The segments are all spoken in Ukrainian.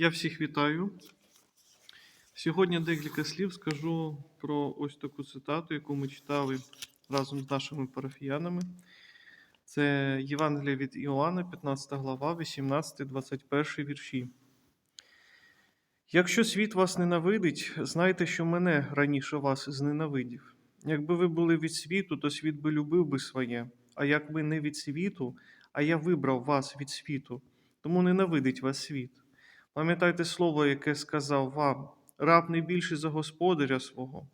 Я всіх вітаю. Сьогодні декілька слів скажу про ось таку цитату, яку ми читали разом з нашими парафіянами. Це Євангелія від Іоанна, 15 глава, 18-21 вірші. Якщо світ вас ненавидить, знайте, що мене раніше вас зненавидів. Якби ви були від світу, то світ би любив би своє. А як ви не від світу, а я вибрав вас від світу, тому ненавидить вас світ. Пам'ятайте слово, яке сказав вам: раб не більший за господаря свого.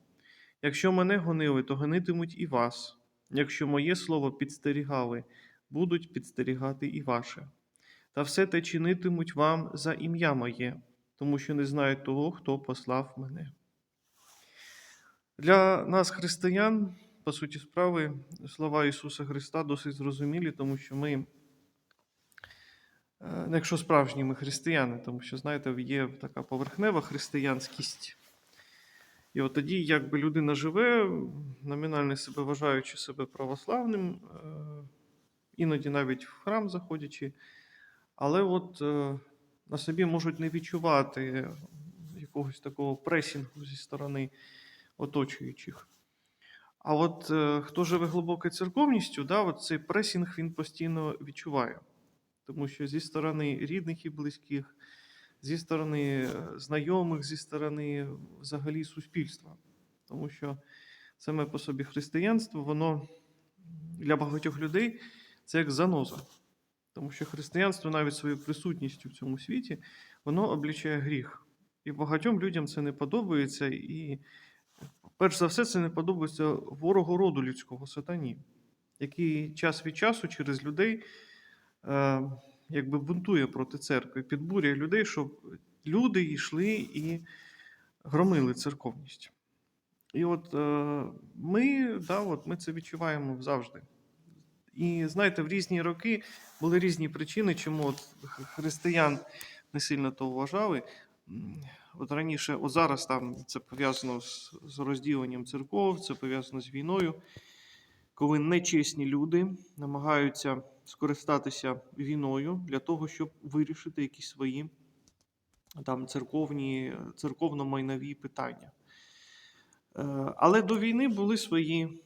Якщо мене гонили, то гонитимуть і вас. Якщо моє слово підстерігали, будуть підстерігати і ваше. Та все те чинитимуть вам за ім'я моє, тому що не знають того, хто послав мене. Для нас, християн, по суті справи, слова Ісуса Христа досить зрозумілі, тому що ми, якщо справжні ми християни, тому що, знаєте, є така поверхнева християнськість. І от тоді, якби людина живе, номінально себе вважаючи себе православним, е, іноді навіть в храм заходячи, але от е, на собі можуть не відчувати якогось такого пресінгу зі сторони оточуючих. А от е, хто живе глибокою церковністю, да, от цей пресінг він постійно відчуває. Тому що зі сторони рідних і близьких, зі сторони е, знайомих, зі сторони взагалі суспільства. Тому що саме по собі християнство, воно для багатьох людей це як заноза. Тому що християнство навіть своєю присутністю в цьому світі, воно облічає гріх. І багатьом людям це не подобається, і перш за все, це не подобається ворогу роду людського сатані, який час від часу через людей якби бунтує проти церкви, підбурює людей, щоб люди йшли і громили церковність. І от е, ми, да, от ми це відчуваємо завжди. І знаєте, в різні роки були різні причини, чому от християн не сильно то вважали. От раніше, от зараз там це пов'язано з, з розділенням церков, це пов'язано з війною, коли нечесні люди намагаються скористатися війною для того, щоб вирішити якісь свої там церковні, церковно-майнові питання. Е, Але до війни були свої,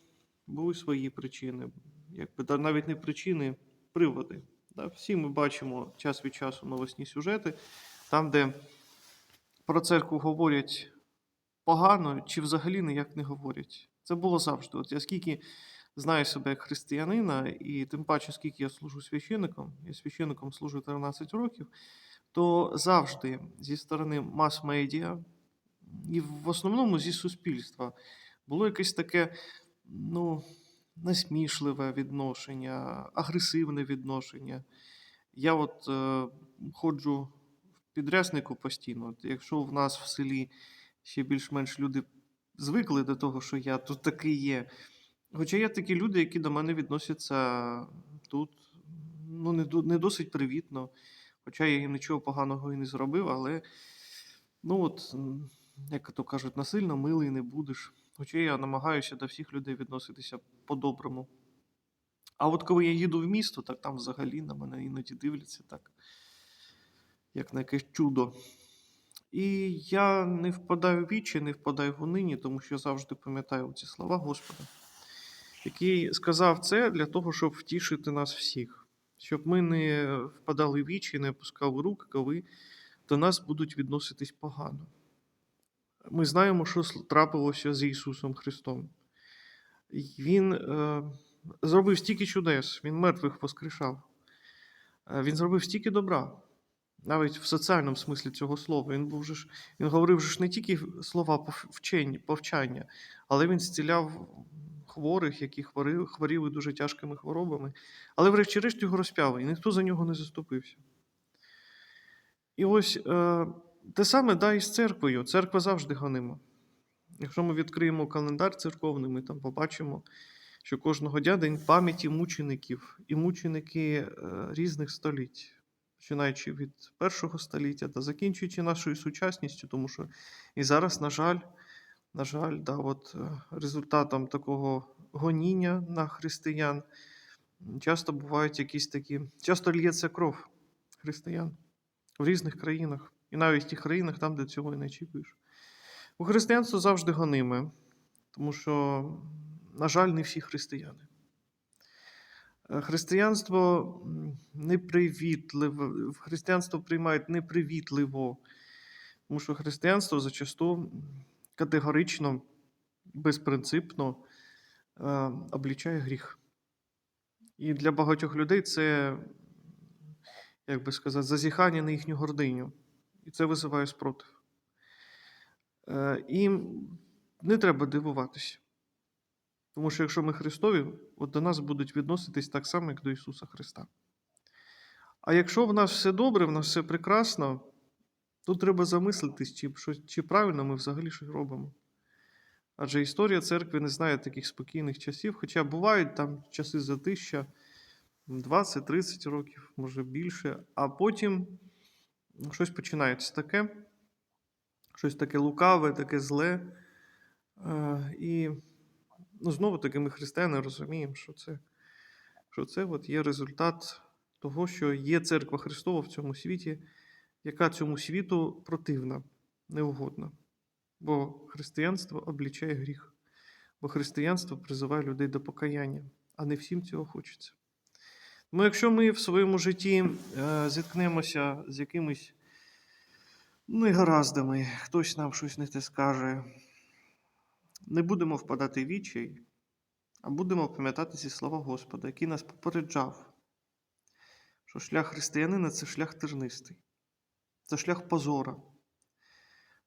були свої причини, якби навіть не причини, приводи. Всі ми бачимо час від часу новосні сюжети, там, де про церкву говорять погано чи взагалі ніяк не говорять. Це було завжди. От я скільки знаю себе як християнина, і тим паче, скільки я служу священником, я священником служу 13 років, то завжди зі сторони мас-медіа і в основному зі суспільства було якесь таке, ну, насмішливе відношення, агресивне відношення. Я от е, ходжу в підряснику постійно. Якщо в нас в селі ще більш-менш люди звикли до того, що я тут такий є. Хоча є такі люди, які до мене відносяться тут ну, не, не досить привітно. Хоча я їм нічого поганого і не зробив, але ну от, як то кажуть, насильно милий не будеш. Хоча я намагаюся до всіх людей відноситися по-доброму. А от коли я їду в місто, так там взагалі на мене іноді дивляться так, як на якесь чудо. І я не впадаю в вічі, не впадаю в унині, тому що завжди пам'ятаю ці слова Господа, який сказав це для того, щоб втішити нас всіх, щоб ми не впадали в вічі, не опускали рук, коли до нас будуть відноситись погано. Ми знаємо, що трапилося з Ісусом Христом. Він е, зробив стільки чудес, Він мертвих воскрешав. Е, Він зробив стільки добра, навіть в соціальному смислі цього слова. Він був же ж, він говорив же ж не тільки слова пов- повчання, але він зціляв хворих, які хворили, хворіли дуже тяжкими хворобами. Але врешті-решт його розп'яли, і ніхто за нього не заступився. І ось е, те саме да, і з церквою. Церква завжди гонима. Якщо ми відкриємо календар церковний, ми там побачимо, що кожного дня день пам'яті мучеників і мученики е, різних століть, починаючи від першого століття та закінчуючи нашою сучасністю, тому що і зараз, на жаль, на жаль, да, от, е, результатом такого гоніння на християн часто бувають якісь такі, часто лється кров християн. в різних країнах, і навіть в тих країнах, там, де цього і не очікуєш. Бо християнство завжди гониме, тому що, на жаль, не всі християни. Е, Християнство м, непривітливе, християнство приймають непривітливо, тому що християнство зачасту категорично, безпринципно е, облічає гріх. І для багатьох людей це, як би сказати, зазіхання на їхню гординю. І це визиває спротив. Е, І не треба дивуватися. Тому що якщо ми Христові, от до нас будуть відноситись так само, як до Ісуса Христа. А якщо в нас все добре, в нас все прекрасно, то треба замислитись, чи, чи правильно ми взагалі щось робимо. Адже історія церкви не знає таких спокійних часів, хоча бувають там часи затища 20-30 років, може більше, а потім щось починається таке, щось таке лукаве, таке зле. Е, І ну, знову таки ми християни розуміємо, що це, що це от є результат того, що є церква Христова в цьому світі, яка цьому світу противна, неугодна. Бо християнство облічає гріх, бо християнство призиває людей до покаяння, а не всім цього хочеться. Тому якщо ми в своєму житті е, зіткнемося з якимись негараздами, хтось нам щось не те скаже, не будемо впадати в відчай, а будемо пам'ятати ці слова Господа, який нас попереджав, що шлях християнина це шлях тернистий, це шлях позора.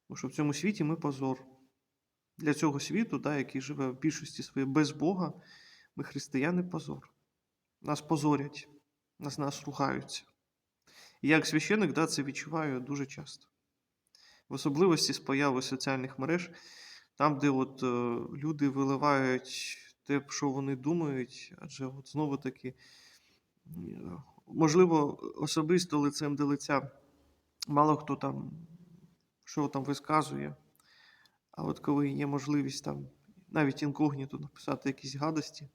Тому що в цьому світі ми позор. Для цього світу, да, який живе в більшості своєї без Бога, ми християни позор. Нас позорять, нас нас ругаються. І як священик да, це відчуваю дуже часто. В особливості з появи соціальних мереж, там, де от, е, люди виливають те, що вони думають, адже от знову таки, е, можливо, особисто лицем до лиця, мало хто там що там висказує. А от коли є можливість там навіть інкогніто написати якісь гадості,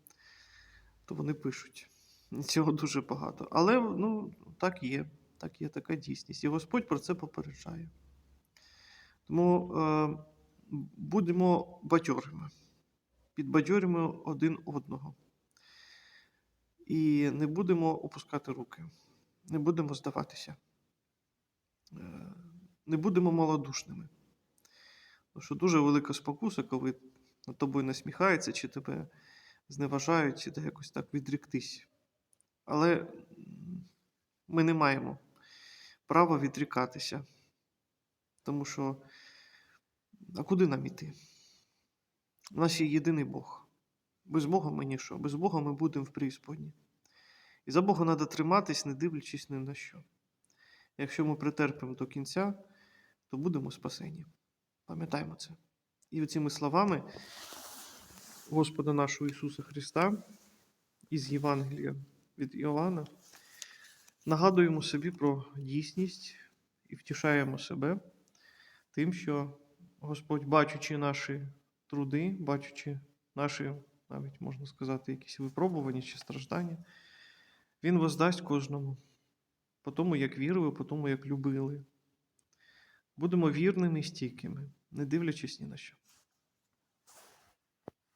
то вони пишуть. Цього дуже багато. Але ну, так є, так є така дійсність. І Господь про це попереджає. Тому е, будемо бадьорими, підбадьоримо один одного. І не будемо опускати руки, не будемо здаватися. Не будемо малодушними. Тому що дуже велика спокуса, коли над тобою насміхаються, чи тебе зневажають, чи де якось так відріктись. Але ми не маємо права відрікатися. Тому що, а куди нам іти? У нас є єдиний Бог. Без Бога ми ніщо. Без Бога ми будемо в преісподні. І за Бога треба триматись, не дивлячись ні на що. Якщо ми притерпимо до кінця, то будемо спасені. Пам'ятаємо це. І цими словами Господа нашого Ісуса Христа із Євангелія від Іоанна нагадуємо собі про дійсність і втішаємо себе тим, що Господь, бачучи наші труди, бачучи наші, навіть можна сказати, якісь випробування чи страждання, Він воздасть кожному по тому, як вірили, по тому, як любили. Будемо вірними і стійкими, не дивлячись ні на що.